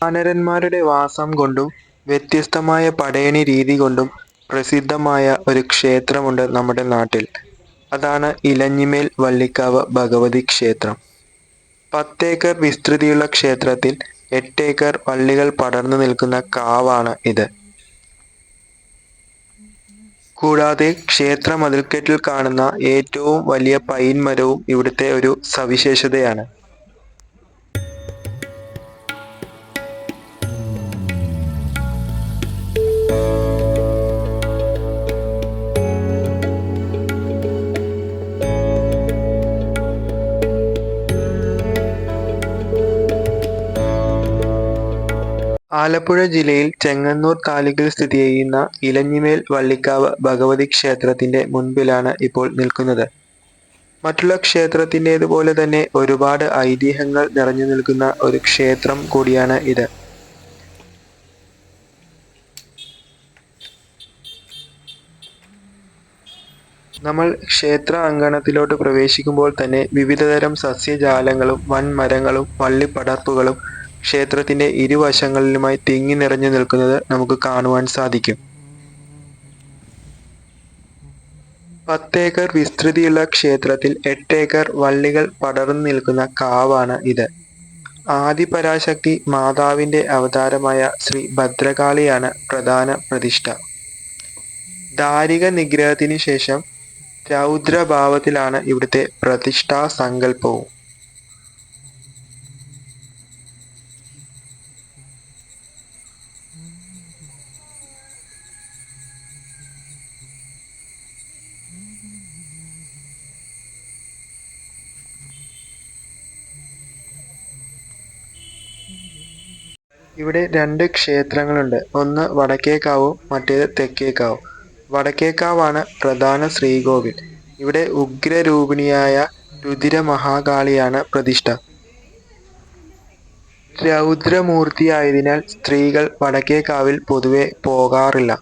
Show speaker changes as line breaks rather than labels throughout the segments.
വാനരന്മാരുടെ വാസം കൊണ്ടും വ്യത്യസ്തമായ പടയണി രീതി കൊണ്ടും പ്രസിദ്ധമായ ഒരു ക്ഷേത്രമുണ്ട് നമ്മുടെ നാട്ടിൽ. അതാണ് ഇലഞ്ഞിമേൽ വള്ളിക്കാവ് ഭഗവതി ക്ഷേത്രം. പത്തേക്കർ വിസ്തൃതിയുള്ള ക്ഷേത്രത്തിൽ എട്ടേക്കർ വള്ളികൾ പടർന്നു നിൽക്കുന്ന കാവാണ് ഇത്. കൂടാതെ ക്ഷേത്രമതിൽക്കെട്ടിൽ കാണുന്ന ഏറ്റവും വലിയ പൈൻ മരവും ഇവിടുത്തെ ഒരു സവിശേഷതയാണ്. ആലപ്പുഴ ജില്ലയിൽ ചെങ്ങന്നൂർ താലൂക്കിൽ സ്ഥിതി ചെയ്യുന്ന ഇലഞ്ഞിമേൽ വള്ളിക്കാവ് ഭഗവതി ക്ഷേത്രത്തിന്റെ മുൻപിലാണ് ഇപ്പോൾ നിൽക്കുന്നത്. മറ്റുള്ള ക്ഷേത്രത്തിന്റേതുപോലെ തന്നെ ഒരുപാട് ഐതിഹ്യങ്ങൾ നിറഞ്ഞു നിൽക്കുന്ന ഒരു ക്ഷേത്രം കൂടിയാണ് ഇത്. നമ്മൾ ക്ഷേത്ര അങ്കണത്തിലോട്ട് പ്രവേശിക്കുമ്പോൾ തന്നെ വിവിധതരം സസ്യജാലങ്ങളും വൻമരങ്ങളും വള്ളിപ്പടർപ്പുകളും ക്ഷേത്രത്തിന്റെ ഇരുവശങ്ങളിലുമായി തിങ്ങി നിറഞ്ഞു നിൽക്കുന്നത് നമുക്ക് കാണുവാൻ സാധിക്കും. പത്തേക്കർ വിസ്തൃതിയുള്ള ക്ഷേത്രത്തിൽ എട്ടേക്കർ വള്ളികൾ പടർന്നു നിൽക്കുന്ന കാവാണ് ഇത്. ആദിപരാശക്തി മാതാവിന്റെ അവതാരമായ ശ്രീ ഭദ്രകാളിയാണ് പ്രധാന പ്രതിഷ്ഠ. ദാരിക നിഗ്രഹത്തിനു ശേഷം രൗദ്രഭാവത്തിലാണ് ഇവിടുത്തെ പ്രതിഷ്ഠാസങ്കല്പവും. ഇവിടെ രണ്ട് ക്ഷേത്രങ്ങളുണ്ട്. ഒന്ന് വടക്കേക്കാവും മറ്റേത് തെക്കേക്കാവും. വടക്കേക്കാവാണ് പ്രധാന ശ്രീകോവിൽ. ഇവിടെ ഉഗ്രരൂപിണിയായ രുധിരമഹാകാളിയാണ് പ്രതിഷ്ഠ. രൗദ്രമൂർത്തിയായതിനാൽ സ്ത്രീകൾ വടക്കേക്കാവിൽ പൊതുവെ പോകാറില്ല.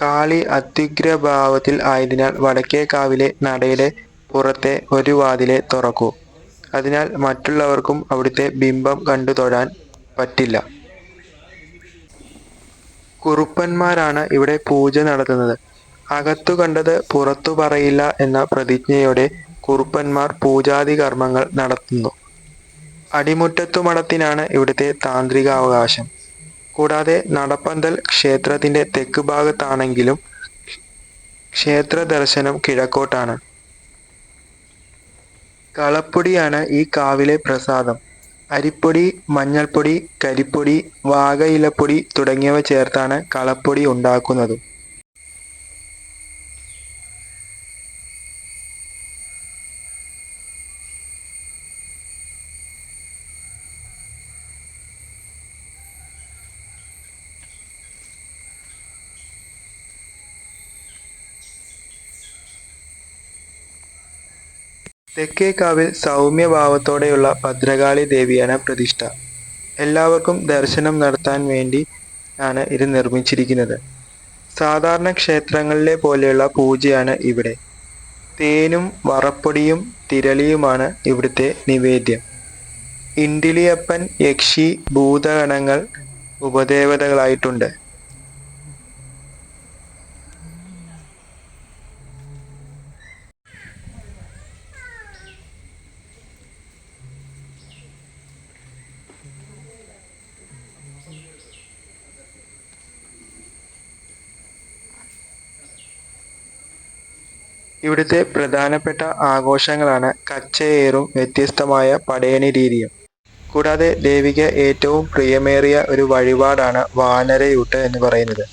കാളി അത്യുഗ്രഭാവത്തിൽ ആയതിനാൽ വടക്കേക്കാവിലെ നടയിലെ പുറത്തെ ഒരു വാതിലെ തുറക്കൂ. അതിനാൽ മറ്റുള്ളവർക്കും അവിടുത്തെ ബിംബം കണ്ടു തൊഴാൻ പറ്റില്ല. കുറുപ്പന്മാരാണ് ഇവിടെ പൂജ നടത്തുന്നത്. അകത്തു കണ്ടത് പുറത്തു പറയില്ല എന്ന പ്രതിജ്ഞയോടെ കുറുപ്പന്മാർ പൂജാദികർമ്മങ്ങൾ നടത്തുന്നു. അടിമുറ്റത്തു മഠത്തിനാണ് ഇവിടുത്തെ താന്ത്രികാവകാശം. കൂടാതെ നടപ്പന്തൽ ക്ഷേത്രത്തിന്റെ തെക്ക് ഭാഗത്താണെങ്കിലും ക്ഷേത്ര ദർശനം കിഴക്കോട്ടാണ്. കളപ്പൊടിയാണ് ഈ കാവിലെ പ്രസാദം. അരിപ്പൊടി, മഞ്ഞൾപ്പൊടി, കരിപ്പൊടി, വാകയിലപ്പൊടി തുടങ്ങിയവ ചേർത്താണ് കളപ്പൊടി ഉണ്ടാക്കുന്നതും. തെക്കേക്കാവിൽ സൗമ്യഭാവത്തോടെയുള്ള ഭദ്രകാളി ദേവിയാണ് പ്രതിഷ്ഠ. എല്ലാവർക്കും ദർശനം നടത്താൻ വേണ്ടി ആണ് ഇത് നിർമ്മിച്ചിരിക്കുന്നത്. സാധാരണ ക്ഷേത്രങ്ങളിലെ പോലെയുള്ള പൂജയാണ് ഇവിടെ. തേനും വറപ്പൊടിയും തിരളിയുമാണ് ഇവിടുത്തെ നിവേദ്യം. ഇന്ദിലിയപ്പൻ യക്ഷി, ഭൂതഗണങ്ങൾ ഉപദേവതകളായിട്ടുണ്ട്. ഇവിടുത്തെ പ്രധാനപ്പെട്ട ആഘോഷങ്ങളാണ് കച്ചയേറും വ്യത്യസ്തമായ പടയണി രീതിയും. കൂടാതെ ദേവിക്ക് ഏറ്റവും പ്രിയമേറിയ ഒരു വഴിപാടാണ് വാനരയൂട്ട് എന്ന് പറയുന്നത്.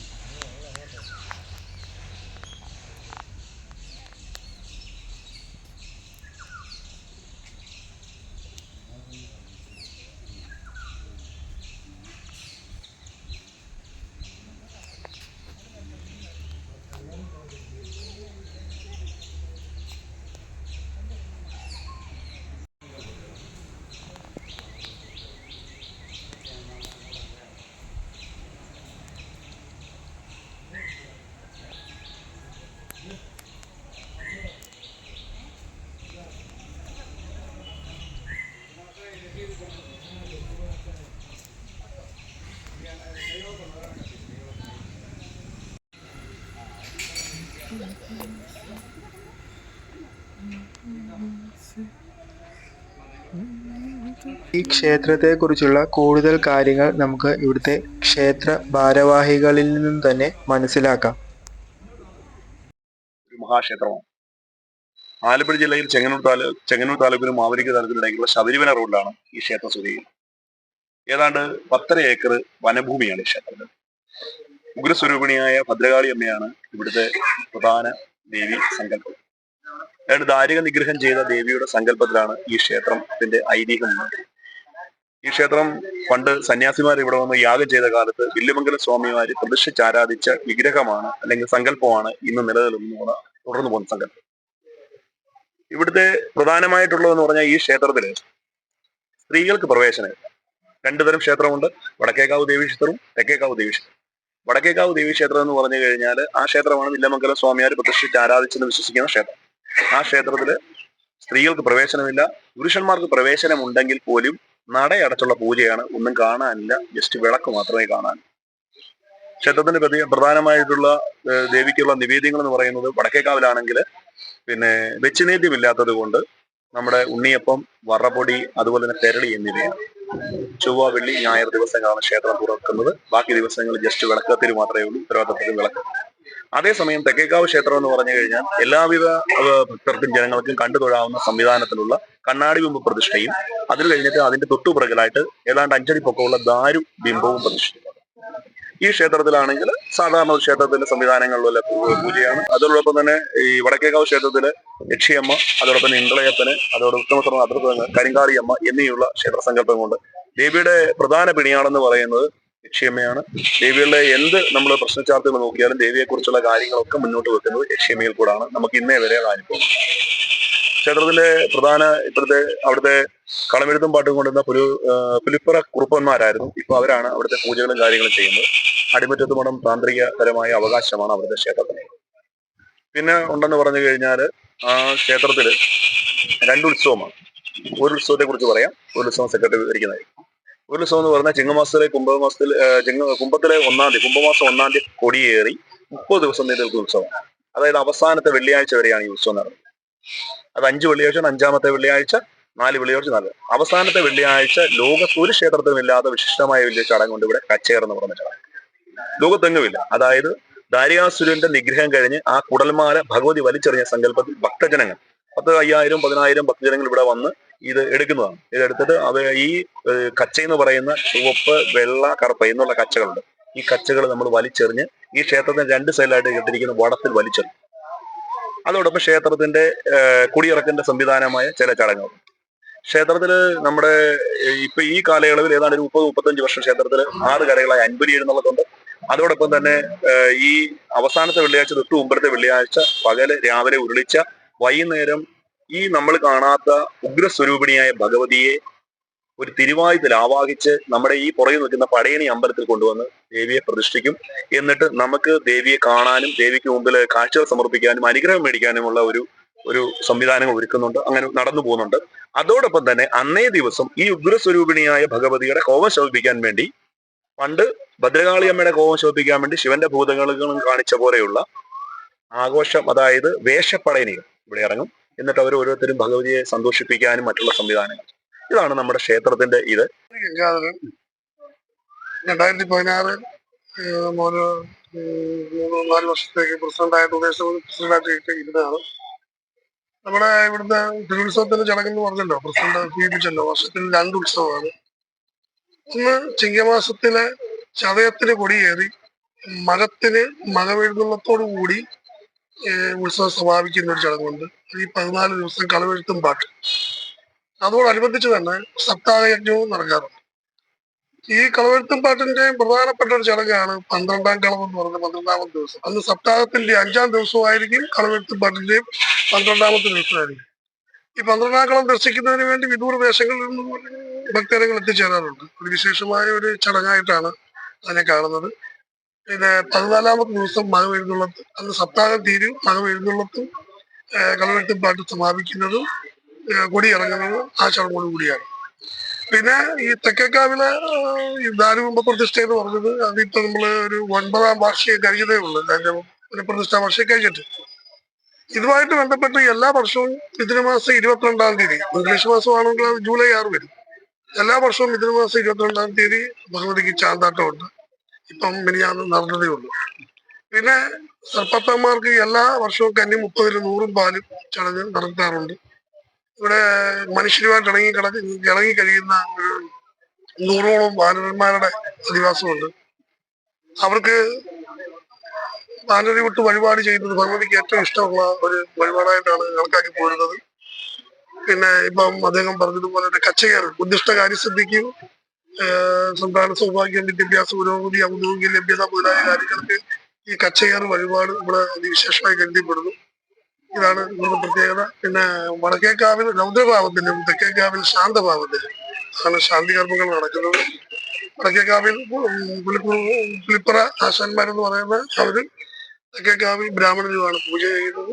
ഈ ക്ഷേത്രത്തെക്കുറിച്ചുള്ള കൂടുതൽ കാര്യങ്ങൾ നമുക്ക് ഇവിടുത്തെ ക്ഷേത്ര ഭാരവാഹികളിൽ നിന്നും തന്നെ മനസ്സിലാക്കാം.
മഹാക്ഷേത്രമാണ്. ആലപ്പുഴ ജില്ലയിൽ ചെങ്ങന്നൂർ താലൂക്ക് ചെങ്ങന്നൂർ താലൂക്കിനും മാവരിക്ക് താലൂക്കിനും ശബരിമല റോഡിലാണ് ഈ ക്ഷേത്രം സ്ഥിതി ചെയ്യുന്നത്. ഏതാണ്ട് പത്തര ഏക്കർ വനഭൂമിയാണ് ഈ ക്ഷേത്രത്തിൽ ഉഗ്രസ്വരൂപിണിയായ ഭദ്രകാളി അമ്മയാണ് ഇവിടുത്തെ പ്രധാന ദേവി സങ്കല്പം. അതായത് ദാരിക നിഗ്രഹം ചെയ്ത ദേവിയുടെ സങ്കല്പത്തിലാണ് ഈ ക്ഷേത്രത്തിന്റെ ഐതിഹ്യം. ഈ ക്ഷേത്രം പണ്ട് സന്യാസിമാർ ഇവിടെ വന്ന് യാഗം ചെയ്ത കാലത്ത് വില്യമംഗല സ്വാമിമാര് പ്രതിഷ്ഠിച്ചാരാധിച്ച വിഗ്രഹമാണ് അല്ലെങ്കിൽ സങ്കല്പമാണ് ഇന്ന് നിലനിൽക്കുന്ന തുടർന്നു പോകുന്ന സങ്കല്പം. ഇവിടുത്തെ പ്രധാനമായിട്ടുള്ളതെന്ന് പറഞ്ഞാൽ ഈ ക്ഷേത്രത്തിൽ സ്ത്രീകൾക്ക് പ്രവേശനം രണ്ടുതരം ക്ഷേത്രമുണ്ട്. വടക്കേക്കാവ് ദേവി ക്ഷേത്രവും തെക്കേക്കാവ് ദേവി ക്ഷേത്രം വടക്കേക്കാവ് ദേവി ക്ഷേത്രം എന്ന് പറഞ്ഞു കഴിഞ്ഞാൽ ആ ക്ഷേത്രമാണ് വില്ലമംഗലം സ്വാമിയാർ പ്രതിഷ്ഠിച്ച് ആരാധിച്ചെന്ന് വിശ്വസിക്കുന്ന ക്ഷേത്രം. ആ ക്ഷേത്രത്തിൽ സ്ത്രീകൾക്ക് പ്രവേശനമില്ല. പുരുഷന്മാർക്ക് പ്രവേശനം ഉണ്ടെങ്കിൽ പോലും നടയടച്ചുള്ള പൂജയാണ്. ഒന്നും കാണാനില്ല. ജസ്റ്റ് വിളക്ക് മാത്രമേ കാണാൻ. ക്ഷേത്രത്തിന്റെ പ്രതി- പ്രധാനമായിട്ടുള്ള ദേവിക്കുള്ള നിവേദ്യങ്ങൾ എന്ന് പറയുന്നത് വടക്കേക്കാവിലാണെങ്കിൽ പിന്നെ വെച്ചുനേദ്യമില്ലാത്തത് കൊണ്ട് നമ്മുടെ ഉണ്ണിയപ്പം വറപൊടി അതുപോലെ തന്നെ തെരളി എന്നിവയാണ്. ചൊവ്വ വെള്ളി ഞായർ ദിവസങ്ങളാണ് ക്ഷേത്രം തുറക്കുന്നത്. ബാക്കി ദിവസങ്ങൾ ജസ്റ്റ് വിളക്കത്തിന് മാത്രമേ ഉള്ളൂ. ഉത്തരവാദിത്തത്തിന് വിളക്ക്. അതേസമയം തെക്കേക്കാവ് ക്ഷേത്രം എന്ന് പറഞ്ഞു കഴിഞ്ഞാൽ എല്ലാവിധ ഭക്തർക്കും ജനങ്ങൾക്കും കണ്ടു തൊഴാവുന്ന സംവിധാനത്തിലുള്ള കണ്ണാടി ബിംബ പ്രതിഷ്ഠയും അതിൽ കഴിഞ്ഞിട്ട് അതിന്റെ തൊട്ടുപുറകിലായിട്ട് ഏതാണ്ട് അഞ്ചടി പൊക്കമുള്ള ദാരു ബിംബവും പ്രതിഷ്ഠിക്കുന്നത് ഈ ക്ഷേത്രത്തിലാണെങ്കിൽ സാധാരണ ക്ഷേത്രത്തിന്റെ സംവിധാനങ്ങളിലുള്ള പൂജയാണ്. അതോടൊപ്പം തന്നെ ഈ വടക്കേക്കാവ് ക്ഷേത്രത്തിലെ യക്ഷിയമ്മ അതോടൊപ്പം തന്നെ ഇന്ദ്രയപ്പന് അതോടൊപ്പം അതിർത്ത് കരിങ്കാളിയമ്മ എന്നിവയുള്ള ക്ഷേത്ര സങ്കല്പം കൊണ്ട് ദേവിയുടെ പ്രധാന പിണിയാണെന്ന് പറയുന്നത് യക്ഷിയമ്മയാണ്. ദേവിയുടെ എന്ത് നമ്മൾ പ്രശ്നചാർത്തുകൾ നോക്കിയാലും ദേവിയെക്കുറിച്ചുള്ള കാര്യങ്ങളൊക്കെ മുന്നോട്ട് വെക്കുന്നത് യക്ഷിയമ്മയിൽ കൂടാണ്. നമുക്ക് ഇന്നേ വരെ അനുഭവം. ക്ഷേത്രത്തിലെ പ്രധാന ഇപ്പോഴത്തെ അവിടുത്തെ കളമെഴുത്തും പാട്ടും കൊണ്ടുവന്ന പുലു പുലിപ്പുറ കുറുപ്പന്മാരായിരുന്നു. ഇപ്പൊ അവരാണ് അവിടുത്തെ പൂജകളും കാര്യങ്ങളും ചെയ്യുന്നത്. അടിമറ്റത്ത് മഠം താന്ത്രികപരമായ അവകാശമാണ് അവിടുത്തെ ക്ഷേത്രത്തിന്. പിന്നെ ഉണ്ടെന്ന് പറഞ്ഞു കഴിഞ്ഞാൽ ആ ക്ഷേത്രത്തിൽ രണ്ട് ഉത്സവമാണ്. ഒരു ഉത്സവത്തെ കുറിച്ച് പറയാം. ഒരു ഉത്സവം സെക്രട്ടറി വിവരിക്കുന്നതായിരിക്കും ഒരു ഉത്സവം എന്ന് പറഞ്ഞാൽ ചിങ്ങമാസത്തിലെ കുംഭമാസത്തിൽ കുംഭത്തിലെ ഒന്നാം തീയതി കുംഭമാസം ഒന്നാം തീയതി കൊടിയേറി മുപ്പത് ദിവസം നീണ്ടു നിൽക്കുന്ന ഉത്സവം അതായത് അവസാനത്തെ വെള്ളിയാഴ്ച വരെയാണ് ഈ ഉത്സവം നടന്നത്. അത് അഞ്ച് വെള്ളിയാഴ്ച അഞ്ചാമത്തെ വെള്ളിയാഴ്ച നാല് വെള്ളിയാഴ്ച നാല്. അവസാനത്തെ വെള്ളിയാഴ്ച ലോകത്ത് ഒരു ക്ഷേത്രത്തിലും ഇല്ലാത്ത വിശിഷ്ടമായ വലിയ ചടങ്ങുണ്ട് ഇവിടെ കച്ചേർ എന്ന് പറഞ്ഞ ചടങ്ങ്. ലോകത്തെങ്ങുമില്ല. അതായത് ദാരികാസുരന്റെ നിഗ്രഹം കഴിഞ്ഞ് ആ കുടൽമാല ഭഗവതി വലിച്ചെറിഞ്ഞ സങ്കല്പത്തിൽ ഭക്തജനങ്ങൾ പത്ത് അയ്യായിരം പതിനായിരം ഭക്തജനങ്ങൾ ഇവിടെ വന്ന് ഇത് എടുക്കുന്നതാണ്. ഇതെടുത്തിട്ട് അവ ഈ കച്ച എന്ന് പറയുന്ന ചുവപ്പ് വെള്ള കറുപ്പ് എന്നുള്ള കച്ചകളുണ്ട്. ഈ കച്ചകൾ നമ്മൾ വലിച്ചെറിഞ്ഞ് ഈ ക്ഷേത്രത്തിന് രണ്ട് സൈഡിലായിട്ട് കെട്ടിരിക്കുന്ന വടത്തിൽ വലിച്ചെറിയും അതോടൊപ്പം ക്ഷേത്രത്തിന്റെ കുടിയിറക്കിന്റെ സംവിധാനമായ ചില ചടങ്ങുകൾ. ക്ഷേത്രത്തിൽ നമ്മുടെ ഇപ്പൊ ഈ കാലയളവിൽ ഏതാണ്ട് ഒരു മുപ്പത് മുപ്പത്തഞ്ച് വർഷം ക്ഷേത്രത്തിൽ ആറ് കരകളായി അൻപരി എഴുന്നുള്ളതുണ്ട് അതോടൊപ്പം തന്നെ ഈ അവസാനത്തെ വെള്ളിയാഴ്ച തൊട്ട് മുമ്പത്തെ വെള്ളിയാഴ്ച പകൽ രാവിലെ ഉരുളിച്ച വൈകുന്നേരം ഈ നമ്മൾ കാണാത്ത ഉഗ്രസ്വരൂപിണിയായ ഭഗവതിയെ ഒരു തിരുവായുതൽ ആവാഹിച്ച് നമ്മുടെ ഈ പുറകിൽ നിൽക്കുന്ന പടയണി അമ്പലത്തിൽ കൊണ്ടുവന്ന് ദേവിയെ പ്രതിഷ്ഠിക്കും. എന്നിട്ട് നമുക്ക് ദേവിയെ കാണാനും ദേവിക്ക് മുമ്പിൽ കാഴ്ചകൾ സമർപ്പിക്കാനും അനുഗ്രഹം മേടിക്കാനുമുള്ള ഒരു ഒരു സംവിധാനങ്ങൾ ഒരുക്കുന്നുണ്ട്. അങ്ങനെ നടന്നു പോകുന്നുണ്ട്. അതോടൊപ്പം തന്നെ അന്നേ ദിവസം ഈ ഉഗ്രസ്വരൂപിണിയായ ഭഗവതിയുടെ കോപം ശമിപ്പിക്കാൻ വേണ്ടി പണ്ട് ഭദ്രകാളി അമ്മയുടെ കോപം ശമിപ്പിക്കാൻ വേണ്ടി ശിവന്റെ ഭൂതങ്ങളും കാണിച്ച പോലെയുള്ള ആഘോഷം അതായത് വേഷപ്പടയണികൾ ഇവിടെ ഇറങ്ങും. എന്നിട്ട് അവർ ഓരോരുത്തരും ഭഗവതിയെ സന്തോഷിപ്പിക്കാനും മറ്റുള്ള സംവിധാനങ്ങൾ ഇതാണ് നമ്മുടെ ക്ഷേത്രത്തിന്റെ ഇത്.
രണ്ടായിരത്തി പതിനാറ് ഉം, മൂന്ന് നാല് വർഷത്തേക്ക് പ്രസിഡന്റായിട്ട് ഉദ്ദേശം പ്രസിഡന്റായിട്ട് ഇരുന്നതാണ്. നമ്മുടെ ഇവിടുത്തെ തിരുത്സവത്തിന്റെ ചടങ്ങെന്ന് പറഞ്ഞല്ലോ പ്രസിഡന്റ് സൂചിപ്പിച്ചല്ലോ വർഷത്തിൽ രണ്ട് ഉത്സവമാണ്. ഒന്ന് ചിങ്ങമാസത്തിലെ ചതയത്തിന് കൊടിയേറി മകത്തിന് മകവെഴുന്നള്ളത്തോടു കൂടി ഉത്സവം സമാപിക്കുന്ന ഒരു ചടങ്ങുണ്ട്. ഈ പതിനാല് ദിവസം കളവെഴുത്തും പാട്ട്. അതോടനുബന്ധിച്ച് തന്നെ സപ്താഹയജ്ഞവും നടക്കാറുണ്ട്. ഈ കളവെഴുത്തും പാട്ടിന്റെ പ്രധാനപ്പെട്ട ഒരു ചടങ്ങാണ് പന്ത്രണ്ടാം കളവ് എന്ന് പറയുന്നത് പന്ത്രണ്ടാമത്തെ ദിവസം. അന്ന് സപ്താഹത്തിന്റെ അഞ്ചാം ദിവസമായിരിക്കും കളവെഴുത്തും പാട്ടിന്റെയും പന്ത്രണ്ടാമത്തെ ദിവസമായിരിക്കും. ഈ പന്ത്രണ്ടാം കളം ദർശിക്കുന്നതിന് വേണ്ടി വിദൂര ദേശങ്ങളിൽ നിന്ന് ഭക്തജനങ്ങൾ എത്തിച്ചേരാറുണ്ട്. ഒരു വിശേഷമായ ഒരു ചടങ്ങായിട്ടാണ് അതിനെ കാണുന്നത്. പിന്നെ പതിനാലാമത്തെ ദിവസം മഴ എഴുന്നള്ളത്ത് അന്ന് സപ്താഹം തീരും മഴ എഴുന്നള്ളത്തും കളവെഴുത്തും പാട്ട് സമാപിക്കുന്നതും ഏഹ് കൊടി ഇറങ്ങുന്നതും ആ ചടങ്ങോട് കൂടിയാണ്. പിന്നെ ഈ തെക്കേക്കാവിലെ ഈ ദാരുകുംഭ പ്രതിഷ്ഠ എന്ന് പറഞ്ഞത് അതിപ്പോ നമ്മൾ ഒരു ഒൻപതാം വാർഷികം കഴിഞ്ഞതേ ഉള്ളൂ. അതിന്റെ പ്രതിഷ്ഠ വർഷം കഴിഞ്ഞിട്ട്. ഇതുമായിട്ട് ബന്ധപ്പെട്ട് എല്ലാ വർഷവും മിഥുന മാസം ഇരുപത്തിരണ്ടാം തീയതി ഇംഗ്ലീഷ് മാസമാണെങ്കിൽ അത് ജൂലൈ ആറ് വരും. എല്ലാ വർഷവും മിഥുനമാസം ഇരുപത്തിരണ്ടാം തീയതി ഭഗവതിക്ക് ചാന്താട്ടമുണ്ട്. ഇപ്പം മിനിയാന്ന് നടന്നതേ ഉള്ളൂ. പിന്നെ സർപ്പത്തന്മാർക്ക് എല്ലാ വർഷവും കന്നി മുപ്പതിൽ നൂറും പാലും ചടങ്ങ് നടത്താറുണ്ട്. ഇവിടെ മനുഷ്യരുമായിട്ട് ഇണങ്ങി കിടക്ക് ഇണങ്ങി കഴിയുന്ന നൂറോളം വാനരന്മാരുടെ അധിവാസമുണ്ട്. അവർക്ക് വാനരി വിട്ട് വഴിപാട് ചെയ്യുന്നത് ഭഗവതിക്ക് ഏറ്റവും ഇഷ്ടമുള്ള ഒരു വഴിപാടായിട്ടാണ് കണക്കാക്കി പോരുന്നത്. പിന്നെ ഇപ്പം അദ്ദേഹം പറഞ്ഞതുപോലെ തന്നെ കച്ചകയർ ഉദ്ദിഷ്ട കാര്യസിദ്ധിക്കും സന്താന സൗഭാഗ്യം വിദ്യാഭ്യാസ പുരോഗതി ഔദ്യോഗിക ലഭ്യത മുതലായ കാര്യങ്ങൾക്ക് ഈ കച്ചകയർ വഴിപാട് ഇവിടെ അതിവിശേഷമായി കരുതപ്പെടുന്നു. ഇതാണ് ഇവിടുത്തെ പ്രത്യേകത. പിന്നെ വടക്കേക്കാവിൽ രൗദ്രഭാവത്തിലും തെക്കേക്കാവിൽ ശാന്തഭാവത്തിലും ആണ് ശാന്തി കർമ്മങ്ങൾ നടക്കുന്നത് വടക്കേക്കാവിൽ പുലിപ്പുറ ആശാന്മാർ ആശാന്മാരെന്ന് പറയുന്ന അവർ തെക്കേക്കാവിൽ ബ്രാഹ്മണരുമാണ് പൂജ ചെയ്യുന്നത്.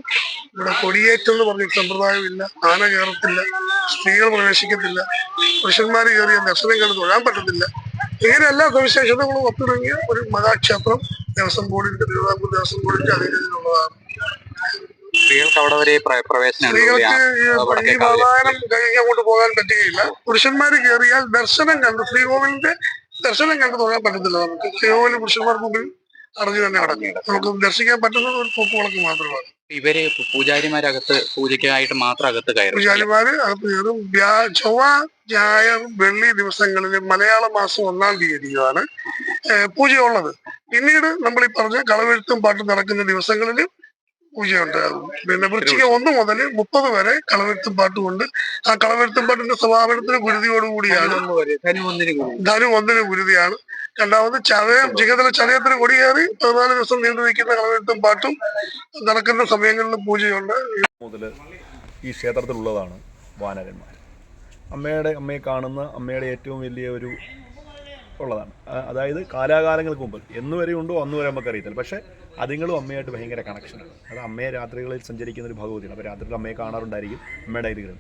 ഇവിടെ കൊടിയേറ്റം എന്ന് പറഞ്ഞ സമ്പ്രദായമില്ല ആന കയറത്തില്ല സ്ത്രീകൾ പ്രവേശിക്കത്തില്ല പുരുഷന്മാർ കയറിയ ദർശനം കണ്ട് തൊഴാൻ പറ്റത്തില്ല. ഇങ്ങനെ എല്ലാ സവിശേഷതകളും ഒത്തിണങ്ങിയ ഒരു മഹാക്ഷേത്രം ദേവസ്വം ബോർഡിന്റെ തിരുവിതാംകൂർ ദേവസ്വം ബോർഡിന്റെ അധീനതയിലുള്ളതാണ്.
സ്ത്രീകൾക്ക് അവിടെ വരെ പ്ര- പ്രവേശനം
സ്ത്രീകൾക്ക് കഴിഞ്ഞ് അങ്ങോട്ട് പോകാൻ പറ്റുകയില്ല. പുരുഷന്മാർ കയറിയാൽ ദർശനം കണ്ട് ശ്രീകോവിലിന്റെ ദർശനം കണ്ട് തുടങ്ങാൻ പറ്റത്തില്ല നമുക്ക്. ശ്രീകോവിൽ പുരുഷന്മാർക്ക് മുമ്പിൽ അറിഞ്ഞു തന്നെ അടങ്ങി നമുക്ക് ദർശിക്കാൻ പറ്റുന്നത് ഒരു തൂക്കുവിളക്ക് മാത്രമാണ്.
ഇവർ പൂജാരിമാരകത്ത് പൂജയ്ക്കായിട്ട് മാത്രം അകത്ത് കയറും.
പൂജാരിമാര് അകത്ത് കയറും. ചൊവ്വ ഞായർ വെള്ളി ദിവസങ്ങളിൽ മലയാള മാസം ഒന്നാം തീയതിയാണ് പൂജയുള്ളത്. പിന്നീട് നമ്മൾ ഈ പറഞ്ഞ കളവെഴുത്തും പാട്ടും നടക്കുന്ന ദിവസങ്ങളിൽ പൂജയുണ്ടാകും പിന്നെ വൃശ്ചിക ഒന്ന് മുതൽ മുപ്പത് വരെ കളവെഴുത്തും പാട്ടുമുണ്ട് ആ കളവെഴുത്തും പാട്ടിന്റെ സമാപനത്തിന് ഗുരുതിയോടുകൂടിയാണ്. ധനു ഒന്നിന് ഗുരുതിയാണ്. രണ്ടാമത് ചതയം ചികതല ചതയത്തിന് കൊടിയേറി പതിനാല് ദിവസം നീണ്ടു നിൽക്കുന്ന കളവെഴുത്തും പാട്ടും നടക്കുന്ന സമയങ്ങളിൽ പൂജയുണ്ട്.
മുതൽ ഈ ക്ഷേത്രത്തിലുള്ളതാണ് വാനരന്മാർ അമ്മയുടെ അമ്മയെ കാണുന്ന അമ്മയുടെ ഏറ്റവും വലിയ ഒരു ഉള്ളതാണ്. അതായത് കാലാകാലങ്ങൾക്ക് മുമ്പ്. എന്ന് വരെ ഉണ്ടോ അന്ന് വരെ നമുക്ക് അറിയത്തില്ല. പക്ഷേ അതിങ്ങളും അമ്മയായിട്ട് ഭയങ്കര കണക്ഷനാണ് അത് അമ്മയെ രാത്രികളിൽ സഞ്ചരിക്കുന്ന ഒരു ഭഗവതിയാണ്. അപ്പോൾ രാത്രിയിൽ അമ്മയെ കാണാറുണ്ടായിരിക്കും അമ്മയുടെ അരികിലും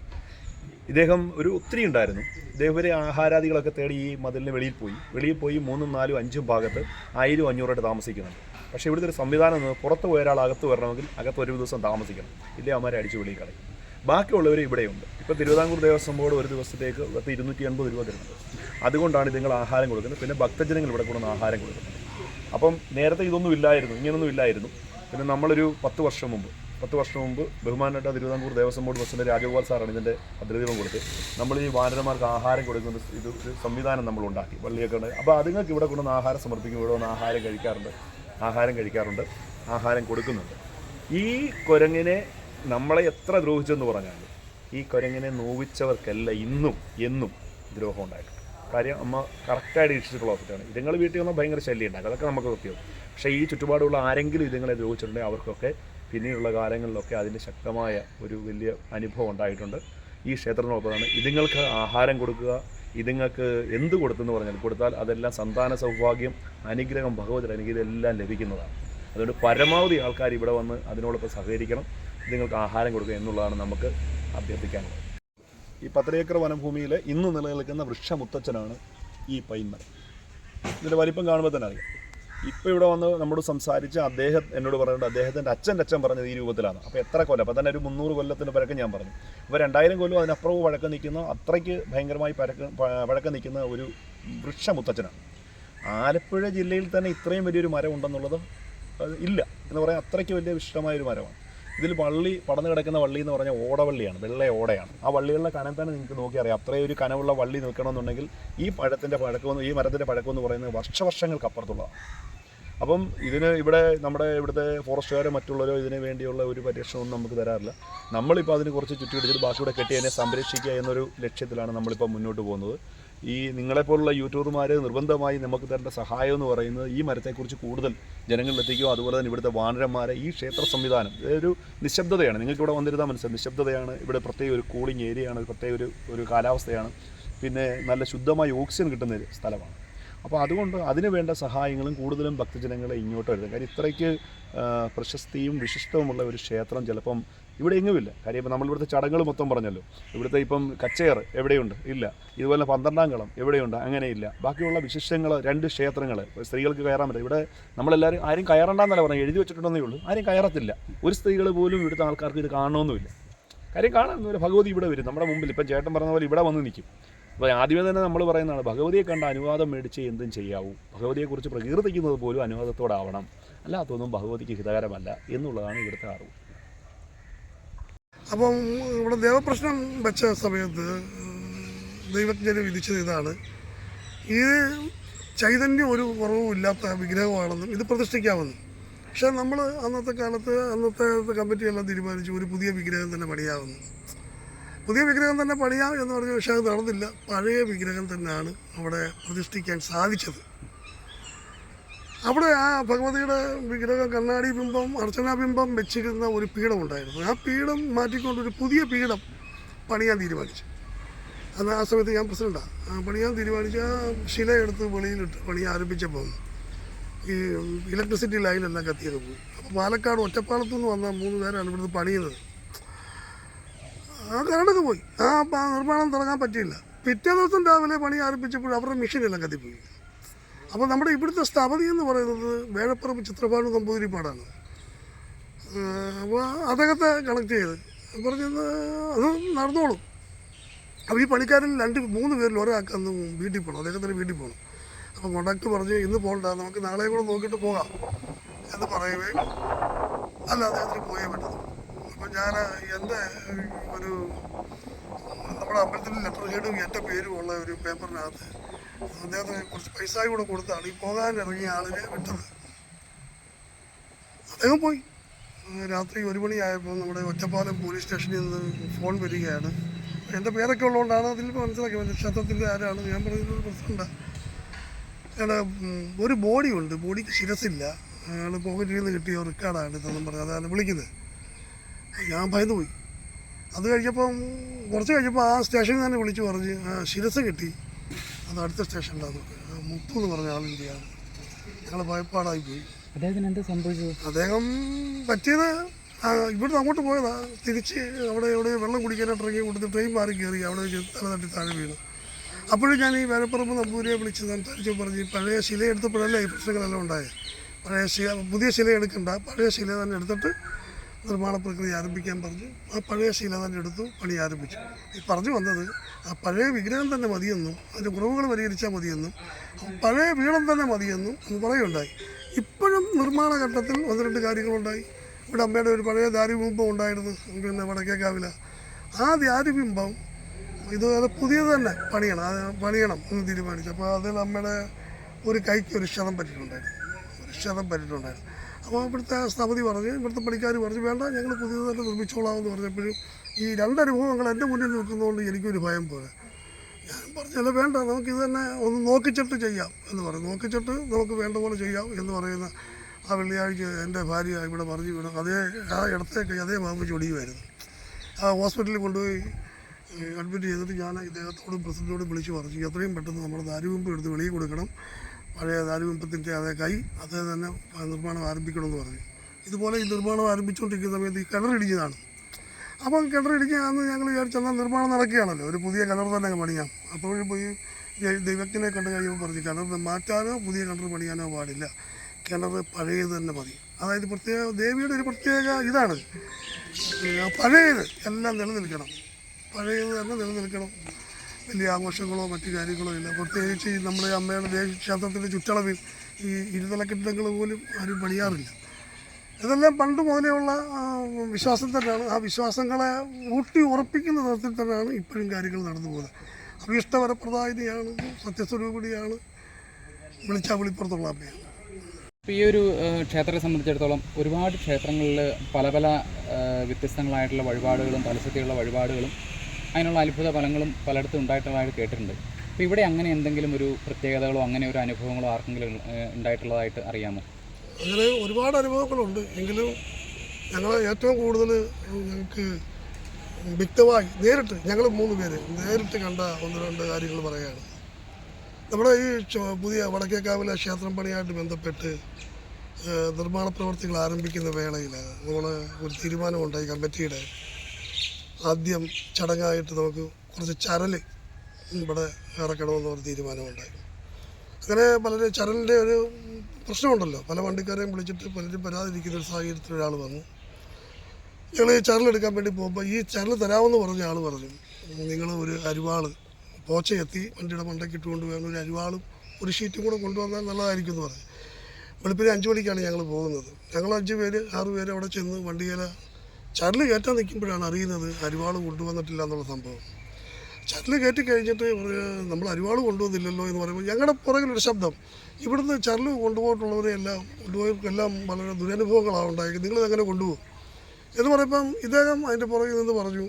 ഇദ്ദേഹം ഒരു ഒത്തിരി ഉണ്ടായിരുന്നു. ഇദ്ദേഹം ഒരു ആഹാരാദികളൊക്കെ തേടി ഈ മതിലിന് വെളിയിൽ പോയി. വെളിയിൽ പോയി മൂന്നും നാലും അഞ്ചും ഭാഗത്ത് ആയിരം അഞ്ഞൂറായിട്ട് താമസിക്കുന്നുണ്ട്. പക്ഷേ ഇവിടുത്തെ ഒരു സംവിധാനം പുറത്ത് പോയ ഒരാൾ അകത്ത് വരണമെങ്കിൽ അകത്ത് ഒരു ദിവസം താമസിക്കണം. ഇല്ലേ അമ്മമാരെ അടിച്ച് വെളിയിൽ കളയും. ബാക്കിയുള്ളവർ ഇവിടെയുണ്ട്. ഇപ്പോൾ തിരുവിതാംകൂർ ദേവസ്വം ബോർഡ് ഒരു ദിവസത്തേക്ക് പത്ത് ഇരുന്നൂറ്റി എൺപത് രൂപ തരുന്നത് അതുകൊണ്ടാണ് ഇതുങ്ങൾ ആഹാരം കൊടുക്കുന്നത്. പിന്നെ ഭക്തജനങ്ങൾ ഇവിടെ കൊണ്ടുവന്ന് ആഹാരം കൊടുക്കുന്നത്. അപ്പം നേരത്തെ ഇതൊന്നും ഇല്ലായിരുന്നു ഇങ്ങനൊന്നും ഇല്ലായിരുന്നു. പിന്നെ നമ്മളൊരു പത്ത് വർഷം മുമ്പ് പത്ത് വർഷം മുമ്പ് ബഹുമാനപ്പെട്ട തിരുവിതാംകൂർ ദേവസ്വം ബോർഡ് പ്രസിഡന്റ് രാജഗോപാൽ സാറാണ് ഇതിന്റെ അദ്രദീപം കൊടുത്ത് നമ്മൾ ഈ വാനരന്മാർക്ക് ആഹാരം കൊടുക്കുന്ന ഇത് ഒരു സംവിധാനം നമ്മൾ ഉണ്ടാക്കി പള്ളിയൊക്കെ ഉണ്ട് അപ്പോൾ അതുങ്ങൾക്ക് ഇവിടെ കൊണ്ടുവന്ന് ആഹാരം സമർപ്പിക്കും ഇവിടെ വന്ന് ആഹാരം കഴിക്കാറുണ്ട് ആഹാരം കഴിക്കാറുണ്ട് ആഹാരം കൊടുക്കുന്നുണ്ട്. ഈ കുരങ്ങിനെ നമ്മളെ എത്ര ദ്രോഹിച്ചെന്ന് പറഞ്ഞാൽ ഈ കുരങ്ങിനെ നോവിച്ചവർക്കല്ല ഇന്നും എന്നും ദ്രോഹം ഉണ്ടായിട്ടുണ്ട് കാര്യം അമ്മ കറക്റ്റായിട്ട് ഇടിച്ചിട്ടുള്ള ഹോസ്പിറ്റലാണ് ഇതുങ്ങൾ വീട്ടിൽ വന്നാൽ ഭയങ്കര ശല്യം ഉണ്ടാക്കും അതൊക്കെ നമുക്ക് കൃത്യം പക്ഷേ ഈ ചുറ്റുപാടുള്ള ആരെങ്കിലും ഇതുങ്ങളെ ദ്രോഹിച്ചിട്ടുണ്ടെങ്കിൽ അവർക്കൊക്കെ പിന്നീടുള്ള കാലങ്ങളിലൊക്കെ അതിന്റെ ശക്തമായ ഒരു വലിയ അനുഭവം ഉണ്ടായിട്ടുണ്ട്. ഈ ക്ഷേത്രത്തിനൊപ്പമാണ് ഇതുങ്ങൾക്ക് ആഹാരം കൊടുക്കുക ഇതുങ്ങൾക്ക് എന്ത് കൊടുത്തെന്ന് പറഞ്ഞാൽ കൊടുത്താൽ അതെല്ലാം സന്താന സൗഭാഗ്യം അനുഗ്രഹം ഭഗവതി അനുഗ്രഹം എല്ലാം ലഭിക്കുന്നതാണ്. അതുകൊണ്ട് പരമാവധി ആൾക്കാർ ഇവിടെ വന്ന് അതിനോടൊപ്പം സഹകരിക്കണം. ഇതുങ്ങൾക്ക് ആഹാരം കൊടുക്കുക എന്നുള്ളതാണ് നമുക്ക് അഭ്യർത്ഥിക്കാനുള്ളത്. ഈ പത്തരയേക്കർ വനഭൂമിയിൽ ഇന്ന് നിലനിൽക്കുന്ന വൃക്ഷമുത്തച്ഛനാണ് ഈ പൈൻമരം ഇതിന്റെ വലിപ്പം കാണുമ്പോൾ തന്നെ അറിയാം. ഇപ്പോൾ ഇവിടെ വന്ന് നമ്മോട് സംസാരിച്ച് അദ്ദേഹം എന്നോട് പറയുന്നത് അദ്ദേഹത്തിന്റെ അച്ഛന്റെ അച്ഛൻ പറഞ്ഞത് ഈ രൂപത്തിലാണ്. അപ്പോൾ എത്ര കൊല്ലം? അപ്പോൾ തന്നെ ഒരു മുന്നൂറ് കൊല്ലത്തിന്റെ പഴക്കം ഞാൻ പറഞ്ഞു. അപ്പോൾ രണ്ടായിരം കൊല്ലം അതിനപ്പുറവും പഴക്കം നിൽക്കുന്ന അത്രയ്ക്ക് ഭയങ്കരമായി പഴക്കം വഴക്കം നിൽക്കുന്ന ഒരു വൃക്ഷമുത്തച്ഛനാണ്. ആലപ്പുഴ ജില്ലയിൽ തന്നെ ഇത്രയും വലിയൊരു മരം ഉണ്ടെന്നുള്ളത് ഇല്ല എന്ന് പറയാൻ അത്രയ്ക്ക് വലിയ വിശിഷ്ടമായൊരു മരമാണ്. ഇതിൽ വള്ളി പടന്നു കിടക്കുന്ന വള്ളി എന്ന് പറഞ്ഞാൽ ഓടവള്ളിയാണ് വെള്ള ഓടയാണ്. ആ വള്ളികളുടെ കനം തന്നെ നിങ്ങൾക്ക് നോക്കി അറിയാം അത്രയും ഒരു കനമുള്ള വള്ളി നിൽക്കണമെന്നുണ്ടെങ്കിൽ ഈ പഴത്തിന്റെ പഴക്കം ഈ മരത്തിന്റെ പഴക്കം എന്ന് പറയുന്നത് വർഷവർഷങ്ങൾക്ക് അപ്പുറത്തുള്ളതാണ് അപ്പം ഇതിന് ഇവിടെ നമ്മുടെ ഇവിടുത്തെ ഫോറസ്റ്റുകാരോ മറ്റുള്ളവരോ ഇതിന് വേണ്ടിയുള്ള ഒരു പരിരക്ഷണമൊന്നും നമുക്ക് തരാറില്ല. നമ്മളിപ്പോൾ അതിന് കുറച്ച് ചുറ്റിയെടുത്തിട്ട് ബാക്കിയുടെ കെട്ടി അതിനെ സംരക്ഷിക്കുക എന്നൊരു ലക്ഷ്യത്തിലാണ് നമ്മളിപ്പോൾ മുന്നോട്ട് പോകുന്നത്. ഈ നിങ്ങളെപ്പോലുള്ള യൂട്യൂബർമാർ നിർബന്ധമായി നമുക്ക് തരേണ്ട സഹായം എന്ന് പറയുന്നത് ഈ മരത്തെക്കുറിച്ച് കൂടുതൽ ജനങ്ങളിലെത്തിക്കുകയോ അതുപോലെ തന്നെ ഇവിടുത്തെ വാനരന്മാരെ ഈ ക്ഷേത്ര സംവിധാനം. ഒരു നിശബ്ദതയാണ്. നിങ്ങൾക്ക് ഇവിടെ വന്നിരുന്നാൽ മനസ്സിലായി നിശബ്ദതയാണ്. ഇവിടെ പ്രത്യേക ഒരു കൂളിംഗ് ഏരിയയാണ് പ്രത്യേക ഒരു ഒരു കാലാവസ്ഥയാണ്. പിന്നെ നല്ല ശുദ്ധമായ ഓക്സിജൻ കിട്ടുന്ന ഒരു സ്ഥലമാണ്. അപ്പോൾ അതുകൊണ്ട് അതിന് വേണ്ട സഹായങ്ങളും കൂടുതലും ഭക്തജനങ്ങളെ ഇങ്ങോട്ട് വരുന്നത് കാര്യം ഇത്രയ്ക്ക് പ്രശസ്തിയും വിശിഷ്ടവുമുള്ള ഒരു ക്ഷേത്രം ചിലപ്പം ഇവിടെ എങ്ങുമില്ല കാര്യം ഇപ്പം നമ്മളിവിടുത്തെ ചടങ്ങുകൾ മൊത്തം പറഞ്ഞല്ലോ. ഇവിടുത്തെ ഇപ്പം കച്ചേർ എവിടെയുണ്ട്? ഇല്ല. ഇതുപോലെ പന്ത്രണ്ടാം കളം എവിടെയുണ്ട്? അങ്ങനെയില്ല ബാക്കിയുള്ള വിശിഷ്ടങ്ങൾ രണ്ട് ക്ഷേത്രങ്ങൾ. സ്ത്രീകൾക്ക് കയറാൻ പറ്റില്ല. ഇവിടെ നമ്മളെല്ലാവരും ആരും കയറണ്ടെന്നല്ല പറഞ്ഞു എഴുതി വെച്ചിട്ടുണ്ടെന്നേ ഉള്ളൂ. ആരും കയറത്തില്ല. ഒരു സ്ത്രീകൾ പോലും ഇവിടുത്തെ ആൾക്കാർക്ക് ഇത് കാണണമെന്നുമില്ല. കാര്യം കാണാൻ ഭഗവതി ഇവിടെ വരും. നമ്മുടെ മുമ്പിൽ ഇപ്പം ചേട്ടൻ പറഞ്ഞ പോലെ ഇവിടെ വന്ന് നിൽക്കും.
അപ്പോൾ ആദ്യമേ തന്നെ നമ്മൾ പറയുന്നതാണ് ഭഗവതിയെ കണ്ട അനുവാദം മേടിച്ച് എന്തും ചെയ്യാവൂ. ഭഗവതിയെക്കുറിച്ച് പ്രകീർത്തിക്കുന്നത് പോലും അനുവാദത്തോടാവണം. അല്ലാത്തൊന്നും ഭഗവതിക്ക് ഹിതകരമല്ല എന്നുള്ളതാണ് ഇവിടുത്തെ അറിവ്.
അപ്പം ഇവിടെ ദേവപ്രശ്നം വെച്ച സമയത്ത് ദൈവജ്ഞന് വിധിച്ചത് ഇതാണ്. ഇത് ചൈതന്യം ഒരു കുറവും ഇല്ലാത്ത വിഗ്രഹമാണെന്നും ഇത് പ്രതിഷ്ഠിക്കാമെന്നും. പക്ഷേ നമ്മൾ അന്നത്തെ കാലത്ത് അന്നത്തെ കമ്മിറ്റിയെല്ലാം തീരുമാനിച്ചു ഒരു പുതിയ വിഗ്രഹം തന്നെ പണിയാവുന്നു പുതിയ വിഗ്രഹം തന്നെ പണിയാം എന്ന് പറഞ്ഞു പക്ഷേ അത് നടന്നില്ല. പഴയ വിഗ്രഹം തന്നെയാണ് അവിടെ പ്രതിഷ്ഠിക്കാൻ സാധിച്ചത്. അവിടെ ആ ഭഗവതിയുടെ വിഗ്രഹ കണ്ണാടി ബിംബം അർച്ചനാ ബിംബം വെച്ചിരുന്ന ഒരു പീഠം ഉണ്ടായിരുന്നു. ആ പീഠം മാറ്റിക്കൊണ്ട് ഒരു പുതിയ പീഠം പണിയാൻ തീരുമാനിച്ചു. അന്ന് ആ സമയത്ത് ഞാൻ പ്രസിഡന്റാണ് ആ പണിയാൻ തീരുമാനിച്ച ആ ശില എടുത്ത് വെളിയിലിട്ട് പണി ആരംഭിച്ചപ്പോൾ ഈ ഇലക്ട്രിസിറ്റി ലൈനെല്ലാം കത്തിയൊക്കെ പോയി. അപ്പോൾ പാലക്കാട് ഒറ്റപ്പാലത്തു നിന്ന് വന്ന മൂന്ന് പേരാണ് ഇവിടുന്ന് പണിയുന്നത്. ആ കറണ്ടൊക്കെ പോയി. ആ നിർമ്മാണം തുടങ്ങാൻ പറ്റിയില്ല. പിറ്റേ ദിവസം രാവിലെ പണി ആരംഭിച്ചപ്പോൾ അവരുടെ മെഷീനെല്ലാം കത്തിപ്പോയി. അപ്പോൾ നമ്മുടെ ഇവിടുത്തെ സ്ഥപതി എന്ന് പറയുന്നത് വേഴപ്പറമ്പ് ചിത്രപാട് നമ്പൂതിരിപ്പാടാണ് അപ്പോൾ അദ്ദേഹത്തെ കണക്ട് ചെയ്ത്. പറഞ്ഞത് അത് നടന്നോളും. അപ്പോൾ ഈ പണിക്കാരിൽ രണ്ട് മൂന്ന് പേരിൽ ഒരാൾക്ക് അന്ന് വീട്ടിൽ പോകണം അദ്ദേഹത്തിന്റെ വീട്ടിൽ പോകണം അപ്പോൾ കോണ്ടാക്ട് പറഞ്ഞ് ഇന്ന് പോകണ്ട നമുക്ക് നാളെ കൂടെ നോക്കിയിട്ട് പോകാം എന്ന് പറയുകയും അല്ല അദ്ദേഹത്തിന് പോയേ പറ്റത്തുള്ളൂ. അപ്പം ഞാൻ എന്റെ ഒരു നമ്മുടെ അമ്പലത്തിൽ ലെറ്റർ ഹെഡും എന്റെ പേരും ഉള്ള ഒരു പേപ്പറിനകത്ത് അദ്ദേഹത്തിന് കുറച്ച് പൈസ കൂടെ കൊടുത്താണ്. ഈ പോകാൻ ഇറങ്ങിയ ആളിനെ വിട്ടത്. അദ്ദേഹം പോയി. രാത്രി ഒരു മണിയായപ്പോൾ നമ്മുടെ ഒറ്റപ്പാലം പോലീസ് സ്റ്റേഷനിൽ നിന്ന് ഫോൺ വരികയാണ്. എന്റെ പേരൊക്കെ ഉള്ളതുകൊണ്ടാണ് അതിൽ മനസ്സിലാക്കിയത്. ക്ഷേത്രത്തിന്റെ ആരാണ് ഞാൻ പറയുന്നത് അയാളെ ഉം, ഒരു ബോഡി ഉണ്ട്. ബോഡിക്ക് ശിരസില്ല. അയാൾ പോക്കറ്റിൽ നിന്ന് കിട്ടിയ റെക്കാർഡാണ് ഇതെന്നും പറഞ്ഞത് അതാണ് വിളിക്കുന്നത്. ഞാൻ ഭയന്ന് പോയി. അത് കഴിഞ്ഞപ്പം കുറച്ച് കഴിഞ്ഞപ്പോൾ ആ സ്റ്റേഷനിൽ തന്നെ വിളിച്ച് പറഞ്ഞ് ശിരസ് കിട്ടി. അത് അടുത്ത സ്റ്റേഷനിലാണ് മുത്തു എന്ന് പറഞ്ഞ ആളിന്റെയാണ് ഞങ്ങൾ ഭയപ്പാടായി പോയി.
അദ്ദേഹത്തിന് എന്താ സംഭവിച്ചത്?
അദ്ദേഹം പറ്റിയത് ഇവിടുന്ന് അങ്ങോട്ട് പോയതാ. തിരിച്ച് അവിടെ എവിടെ വെള്ളം കുടിക്കാനായിട്ട് ഇറങ്ങി കൊടുത്ത് ട്രെയിൻ മാറി കയറി അവിടെ തല തട്ടി താഴെ വീണു. അപ്പോഴും ഞാൻ ഈ വേലപ്പുറമ്പ് നമ്പൂരിയെ വിളിച്ച് സംസാരിച്ചു പറഞ്ഞ് പഴയ ശില എടുത്തപ്പോഴല്ലേ ഈ പ്രശ്നങ്ങളെല്ലാം ഉണ്ടായത്? പഴയ ശില പുതിയ ശില എടുക്കണ്ട പഴയ ശില തന്നെ എടുത്തിട്ട് നിർമ്മാണ പ്രക്രിയ ആരംഭിക്കാൻ പറഞ്ഞു. ആ പഴയ ശീല തന്നെ എടുത്തു പണി ആരംഭിച്ചു. ഈ പറഞ്ഞു വന്നത് ആ പഴയ വിഗ്രഹം തന്നെ മതിയെന്നും അതിന്റെ കുറവുകൾ പരിഹരിച്ചാൽ മതിയെന്നും പഴയ വീടം തന്നെ മതിയെന്നും എന്ന് പറയുണ്ടായി ഇപ്പോഴും നിർമ്മാണ ഘട്ടത്തിൽ ഒന്ന് രണ്ട് കാര്യങ്ങളുണ്ടായി. ഇവിടെ അമ്മയുടെ ഒരു പഴയ ദാരുബിംബം ഉണ്ടായിരുന്നു പിന്നെ വടക്കേക്കാവില. ആ ദാരുബിംബം ഇത് അത് പുതിയത് തന്നെ പണിയണം പണിയണം എന്ന് തീരുമാനിച്ചു. അപ്പോൾ അതിൽ അമ്മയുടെ ഒരു കൈക്ക് ഒരു ക്ഷതം പറ്റിയിട്ടുണ്ടായിരുന്നു. ഒരു ക്ഷതം പറ്റിയിട്ടുണ്ടായിരുന്നു. അപ്പോൾ ഇവിടുത്തെ സ്ഥപതി പറഞ്ഞ് ഇവിടുത്തെ പണിക്കാർ പറഞ്ഞു വേണ്ട ഞങ്ങൾ പുതിയത് തന്നെ നിർമ്മിച്ചോളാം എന്ന് പറഞ്ഞപ്പോഴും ഈ രണ്ടനുഭവങ്ങൾ എന്റെ മുന്നിൽ നിൽക്കുന്നതുകൊണ്ട് എനിക്കൊരു ഭയം പോലെ. ഞാൻ പറഞ്ഞല്ല വേണ്ട നമുക്കിത് തന്നെ ഒന്ന് നോക്കിച്ചിട്ട് ചെയ്യാം എന്ന് പറയും നോക്കിച്ചിട്ട് നമുക്ക് വേണ്ട പോലെ ചെയ്യാം എന്ന് പറയുന്ന ആ വെള്ളിയാഴ്ച എന്റെ ഭാര്യ ഇവിടെ പറഞ്ഞു ഇവിടെ അതേ ആ ഇടത്തേക്ക് അതേ പാമ്പ് ചൊടിയുമായിരുന്നു ആ ഹോസ്പിറ്റലിൽ കൊണ്ടുപോയി അഡ്മിറ്റ് ചെയ്തിട്ട് ഞാൻ ഇദ്ദേഹത്തോടും പ്രസിഡന്റോടും വിളിച്ച് പറഞ്ഞു എത്രയും പെട്ടെന്ന് നമ്മുടെ ദാരുവിമ്പ് എടുത്ത് വെളിയിൽ കൊടുക്കണം. പഴയ ദാരുവിമ്പത്തിന്റെ അതേ കൈ അതേ തന്നെ നിർമ്മാണം ആരംഭിക്കണമെന്ന് പറഞ്ഞു. ഇതുപോലെ ഈ നിർമ്മാണം ആരംഭിച്ചുകൊണ്ടിരിക്കുന്ന സമയത്ത് ഈ കിണറിടിഞ്ഞതാണ് അപ്പം കിണറിടിക്കുക അന്ന് ഞങ്ങൾ വിചാരിച്ചെന്നാൽ നിർമ്മാണം നടക്കുകയാണല്ലോ. ഒരു പുതിയ കിണർ തന്നെ പണിയാം. അപ്പോഴും പോയി ദൈവത്തിനെ കണ്ടു കഴിയുമ്പോൾ പറഞ്ഞു കിണർ മാറ്റാനോ പുതിയ കിണർ പണിയാനോ പാടില്ല. കിണർ പഴയത് തന്നെ മതി. അതായത് പ്രത്യേക ദേവിയുടെ ഒരു പ്രത്യേക ഇതാണ്. പഴയത് എല്ലാം നിലനിൽക്കണം. പഴയത് തന്നെ നിലനിൽക്കണം. വലിയ ആഘോഷങ്ങളോ മറ്റു കാര്യങ്ങളോ ഇല്ല. പ്രത്യേകിച്ച് ഈ നമ്മുടെ അമ്മയുടെ ദേവി ക്ഷേത്രത്തിന്റെ ചുറ്റളവിൽ ഈ ഇരുതല കെട്ടിടങ്ങൾ പോലും ആരും പണിയാറില്ല. ഇതെല്ലാം പണ്ട് മുതലെയുള്ള വിശ്വാസം തന്നെയാണ്. ആ വിശ്വാസങ്ങളെ ഊട്ടി ഉറപ്പിക്കുന്ന തരത്തിൽ തന്നെയാണ് ഇപ്പോഴും കാര്യങ്ങൾ നടന്നു പോകുന്നത്. അഭീഷ്ടവരപ്രദായിനിയാണ് സത്യസ്വരൂപിണിയാണ് വിളിച്ചാൽ വിളിപ്പുറത്തുള്ള അമ്മയാണ്.
ഇപ്പോൾ ഈ ഒരു ക്ഷേത്രത്തെ സംബന്ധിച്ചിടത്തോളം ഒരുപാട് ക്ഷേത്രങ്ങളിൽ പല പല വ്യത്യസ്തങ്ങളായിട്ടുള്ള വഴിപാടുകളും പലസത്യമുള്ള വഴിപാടുകളും അതിനുള്ള അത്ഭുത ഫലങ്ങളും പലയിടത്തും ഉണ്ടായിട്ടുള്ളതായിട്ട് കേട്ടിട്ടുണ്ട്. അപ്പോൾ ഇവിടെ അങ്ങനെ എന്തെങ്കിലും ഒരു പ്രത്യേകതകളോ അങ്ങനെ ഒരു അനുഭവങ്ങളോ ആർക്കെങ്കിലും ഉണ്ടായിട്ടുള്ളതായിട്ട് അറിയാമോ?
അങ്ങനെ ഒരുപാട് അനുഭവങ്ങളുണ്ട്. എങ്കിലും ഞങ്ങൾ ഏറ്റവും കൂടുതൽ ഞങ്ങൾക്ക് വ്യക്തമായി നേരിട്ട് ഞങ്ങൾ മൂന്ന് പേര് നേരിട്ട് കണ്ട ഒന്ന് രണ്ട് കാര്യങ്ങൾ പറയുകയാണ്. നമ്മുടെ ഈ പുതിയ വടക്കേക്കാവിലെ ക്ഷേത്രം പണിയായിട്ട് ബന്ധപ്പെട്ട് നിർമ്മാണ പ്രവർത്തികൾ ആരംഭിക്കുന്ന വേളയിൽ നമ്മൾ ഒരു തീരുമാനമുണ്ടായി കമ്മിറ്റിയുടെ. ആദ്യം ചടങ്ങായിട്ട് നമുക്ക് കുറച്ച് ചരൽ ഇവിടെ ഇറക്കണമെന്ന് ഒരു തീരുമാനമുണ്ടായി. അങ്ങനെ വളരെ ചരലിന്റെ ഒരു പ്രശ്നമുണ്ടല്ലോ. പല വണ്ടിക്കാരെയും വിളിച്ചിട്ട് പലരും വരാതിരിക്കുന്ന ഒരു സാഹചര്യത്തിൽ ഒരാൾ വന്നു. ഞങ്ങൾ ഈ ചരലെടുക്കാൻ വേണ്ടി പോകുമ്പോൾ ഈ ചരൽ തരാമെന്ന് പറഞ്ഞ ആൾ പറഞ്ഞു. നിങ്ങൾ ഒരു അരിവാൾ പോച്ചയെത്തി വണ്ടിയുടെ മണ്ടയ്ക്ക് ഇട്ടുകൊണ്ട് വേണം ഒരു അരിവാളും ഒരു ഷീറ്റും കൂടെ കൊണ്ടുവന്നാൽ നല്ലതായിരിക്കും എന്ന് പറഞ്ഞു. വെളുപ്പിന് അഞ്ച് മണിക്കാണ് ഞങ്ങൾ പോകുന്നത്. ഞങ്ങൾ അഞ്ച് പേര് ആറ് പേര് അവിടെ ചെന്ന് വണ്ടിയില ചരൽ കയറ്റാൻ നിൽക്കുമ്പോഴാണ് അറിയുന്നത് അരിവാൾ കൊണ്ടുവന്നിട്ടില്ല എന്നുള്ള സംഭവം. ചരൽ കയറ്റി കഴിഞ്ഞിട്ട് നമ്മൾ അരിവാൾ കൊണ്ടുവന്നില്ലല്ലോ എന്ന് പറയുമ്പോൾ ഞങ്ങളുടെ പുറകിലൊരു ശബ്ദം. ഇവിടുന്ന് ചരൽ കൊണ്ടുപോയിട്ടുള്ളവരെ എല്ലാം കൊണ്ടുപോയവർക്കെല്ലാം വളരെ ദുരനുഭവങ്ങളാണ് ഉണ്ടായത്. നിങ്ങൾ അങ്ങനെ കൊണ്ടുപോകും? എന്ന് പറയുമ്പം ഇദ്ദേഹം അതിന്റെ പുറകിൽ നിന്ന് പറഞ്ഞു